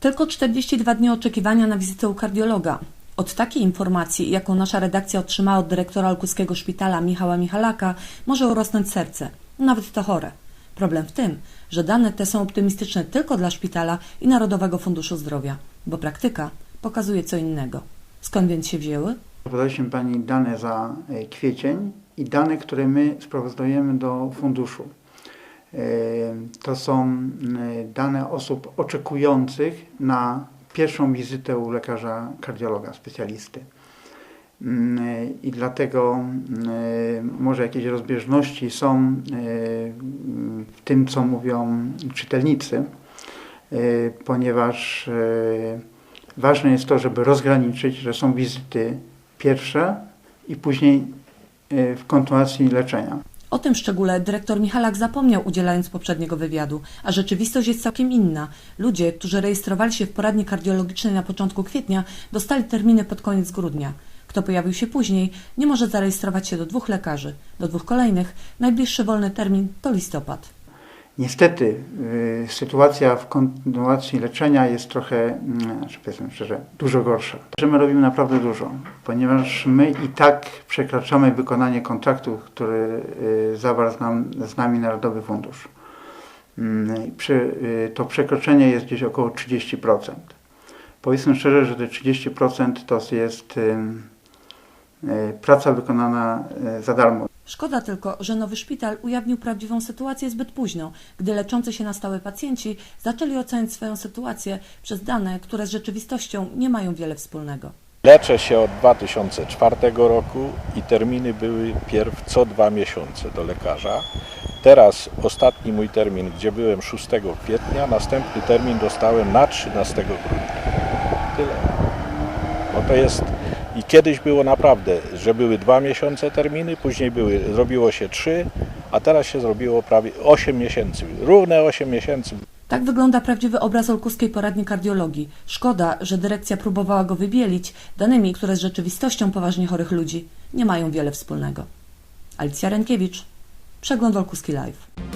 Tylko 42 dni oczekiwania na wizytę u kardiologa. Od takiej informacji, jaką nasza redakcja otrzymała od dyrektora Olkuskiego Szpitala Michała Michalaka, może urosnąć serce, nawet to chore. Problem w tym, że dane te są optymistyczne tylko dla szpitala i Narodowego Funduszu Zdrowia, bo praktyka pokazuje co innego. Skąd więc się wzięły? Podaliśmy Pani dane za e, kwiecień i dane, które my sprawozdajemy do funduszu. E, To są m, dane osób oczekujących na pierwszą wizytę u lekarza kardiologa, specjalisty. Mm, I dlatego mm, może jakieś rozbieżności są e, w tym, co mówią czytelnicy, e, ponieważ e, ważne jest to, żeby rozgraniczyć, że są wizyty pierwsze i później e, w kontynuacji leczenia. O tym szczególe dyrektor Michalak zapomniał udzielając poprzedniego wywiadu, a rzeczywistość jest całkiem inna. Ludzie, którzy rejestrowali się w poradni kardiologicznej na początku kwietnia, dostali terminy pod koniec grudnia. Kto pojawił się później, nie może zarejestrować się do dwóch lekarzy. Do dwóch kolejnych najbliższy wolny termin to listopad. Niestety y, sytuacja w kontynuacji leczenia jest trochę, mm, znaczy powiedzmy szczerze, dużo gorsza. Że my robimy naprawdę dużo, ponieważ my i tak przekraczamy wykonanie kontraktu, który y, zawarł z, nam, z nami Narodowy Fundusz. Mm, y, to przekroczenie jest gdzieś około 30%. Powiedzmy szczerze, że te 30% to jest praca wykonana za darmo. Szkoda tylko, że nowy szpital ujawnił prawdziwą sytuację zbyt późno, gdy leczący się na stałe pacjenci zaczęli oceniać swoją sytuację przez dane, które z rzeczywistością nie mają wiele wspólnego. Leczę się od 2004 roku i terminy były pierw co dwa miesiące do lekarza. Teraz ostatni mój termin, gdzie byłem 6 kwietnia, następny termin dostałem na 13 grudnia. Tyle. No to jest i kiedyś było naprawdę, że były dwa miesiące terminy, później były, zrobiło się trzy, a teraz się zrobiło prawie 8 miesięcy. Równe 8 miesięcy. Tak wygląda prawdziwy obraz olkuskiej poradni kardiologii. Szkoda, że dyrekcja próbowała go wybielić danymi, które z rzeczywistością poważnie chorych ludzi nie mają wiele wspólnego. Alicja Renkiewicz, Przegląd Olkuski Live.